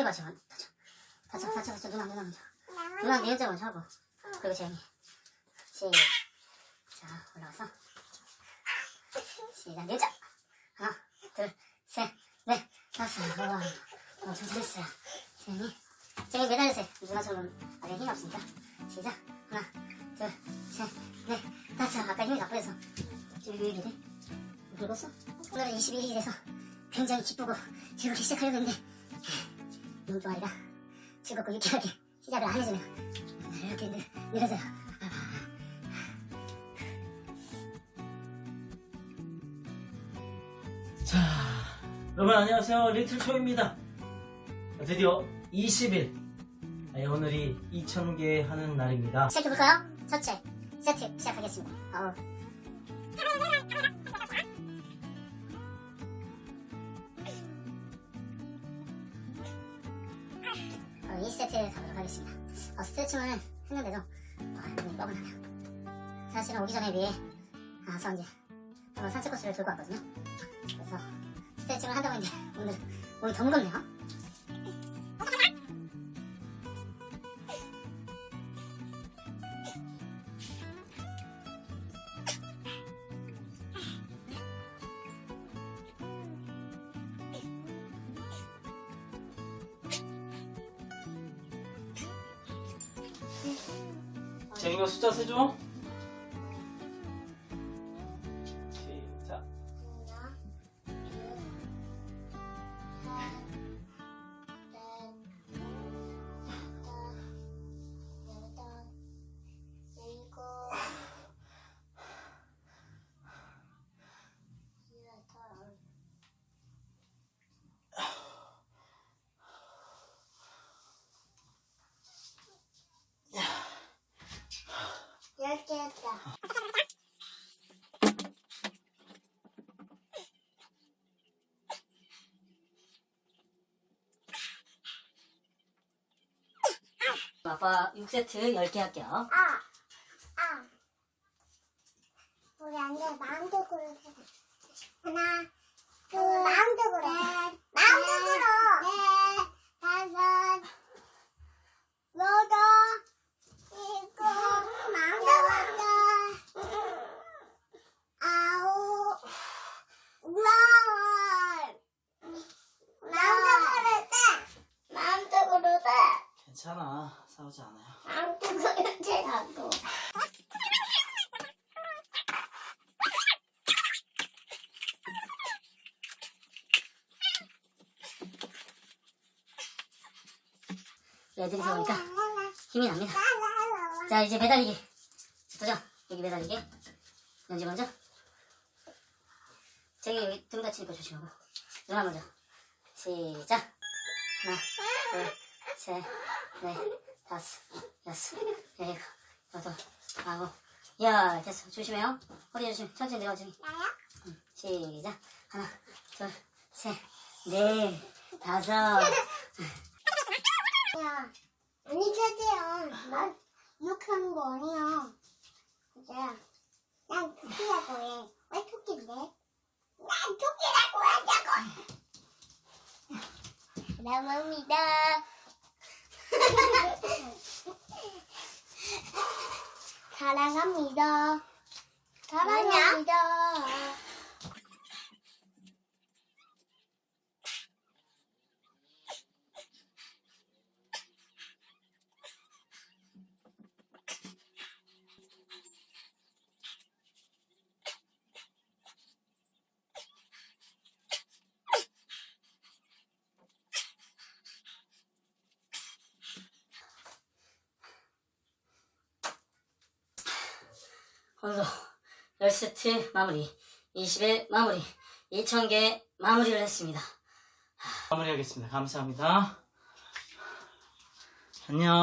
해봐 지금 다쳐 다쳐 다쳐 다쳐. 누나 누나 먼저 누나 네 혼자 먼저 하고. 그리고 재현이. 시작. 올라와서. 시작. 내자. 하나 둘셋넷. 다섯 와. 엄청 잘했어요. 재현이. 재현이 매달리세요. 누나처럼 아직 힘이 없으니까. 시작. 하나 둘셋넷. 다섯 아까 힘이 다 빠져서. 지금 유일이래. 늙었어? 오늘은 21일이 돼서 굉장히 기쁘고 즐겁게 시작하려고 했는데 아니라 즐겁고 유쾌하게 시작을 안 해주면 이렇게 늘, 늘어져요 자, 여러분 안녕하세요. 리틀초입니다. 드디어 20일. 네, 오늘이 2000개 하는 날입니다. 시작해볼까요? 첫째 세트 시작하겠습니다 어우. 2세트 가도록 하겠습니다. 어, 스트레칭을 했는데도 어, 몸이 뻐근하네요. 사실은 오기 전에 비해 아서 이제 한번 산책 코스를 돌고 왔거든요. 그래서 스트레칭을 한다고 했는데 오늘 몸이 더 무겁네요 재민이가 숫자 세줘. 아빠 6세트 10개 할게요 아, 아. 우리 안 돼. 마음속으로 해. 하나, 둘, 마음속으로. 마음속으로. 넷, 다섯, 여덟, 일곱, 마음속으로. 아홉, 열. 마음속으로 돼. 마음속으로 돼. 싸우지 않아요. 애들이 오니까 힘이 납니다 자 이제 매달리기 도전. 여기 매달리기 연지 먼저 저기 여기 등 다치니까 조심하고. 누나 먼저 시작. 하나 둘 셋 넷 다섯 여섯 일곱 여덟 아홉 열 됐어 조심해요 허리 조심 천천히 내려가 저기 나야? 시작 하나 둘 셋 넷 다섯 야, 아니 저기요. 난 욕하는 거 아니야. 그죠? 난 토끼라고 해. 왜 토끼인데? 난 토끼라고 하자고. 나옵니다. 사랑합니다. 사랑합니다. 오늘도 10세트 마무리 20일 마무리 2000개 마무리를 했습니다 마무리하겠습니다. 감사합니다. 안녕.